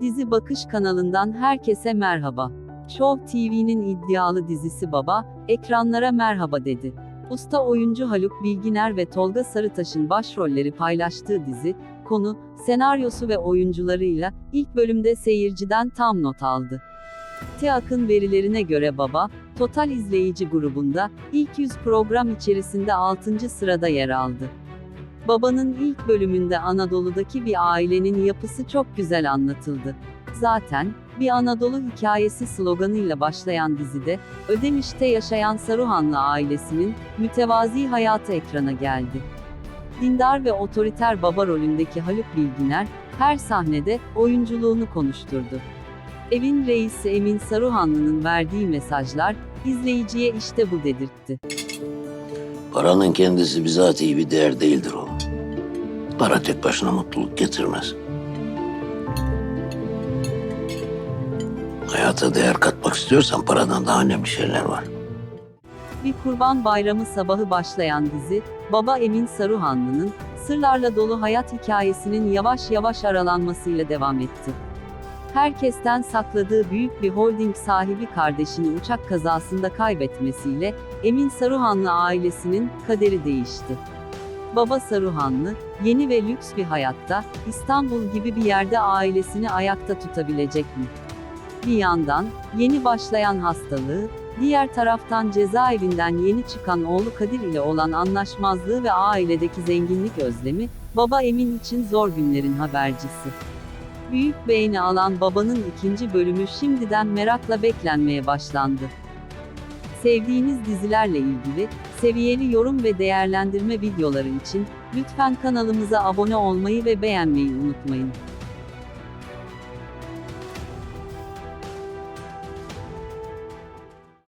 Dizi Bakış kanalından herkese merhaba. Show TV'nin iddialı dizisi Baba, ekranlara merhaba dedi. Usta oyuncu Haluk Bilginer ve Tolga Sarıtaş'ın başrolleri paylaştığı dizi, konu, senaryosu ve oyuncularıyla ilk bölümde seyirciden tam not aldı. TİAK'ın verilerine göre Baba, total izleyici grubunda ilk 100 program içerisinde 6. sırada yer aldı. Babanın ilk bölümünde Anadolu'daki bir ailenin yapısı çok güzel anlatıldı. Zaten, bir Anadolu hikayesi sloganıyla başlayan dizide, Ödemiş'te yaşayan Saruhanlı ailesinin mütevazi hayatı ekrana geldi. Dindar ve otoriter baba rolündeki Haluk Bilginer, her sahnede oyunculuğunu konuşturdu. Evin reisi Emin Saruhanlı'nın verdiği mesajlar, izleyiciye işte bu dedirtti. Paranın kendisi bizatihi bir değer değildir oğlum. Para tek başına mutluluk getirmez. Hayata değer katmak istiyorsan paradan daha önemli şeyler var. Bir kurban bayramı sabahı başlayan dizi, baba Emin Saruhanlı'nın, sırlarla dolu hayat hikayesinin yavaş yavaş aralanmasıyla devam etti. Herkesten sakladığı büyük bir holding sahibi kardeşini uçak kazasında kaybetmesiyle, Emin Saruhanlı ailesinin kaderi değişti. Baba Saruhanlı, yeni ve lüks bir hayatta, İstanbul gibi bir yerde ailesini ayakta tutabilecek mi? Bir yandan, yeni başlayan hastalığı, diğer taraftan cezaevinden yeni çıkan oğlu Kadir ile olan anlaşmazlığı ve ailedeki zenginlik özlemi, baba Emin için zor günlerin habercisi. Büyük beğeni alan babanın ikinci bölümü şimdiden merakla beklenmeye başlandı. Sevdiğiniz dizilerle ilgili, seviyeli yorum ve değerlendirme videoları için, lütfen kanalımıza abone olmayı ve beğenmeyi unutmayın.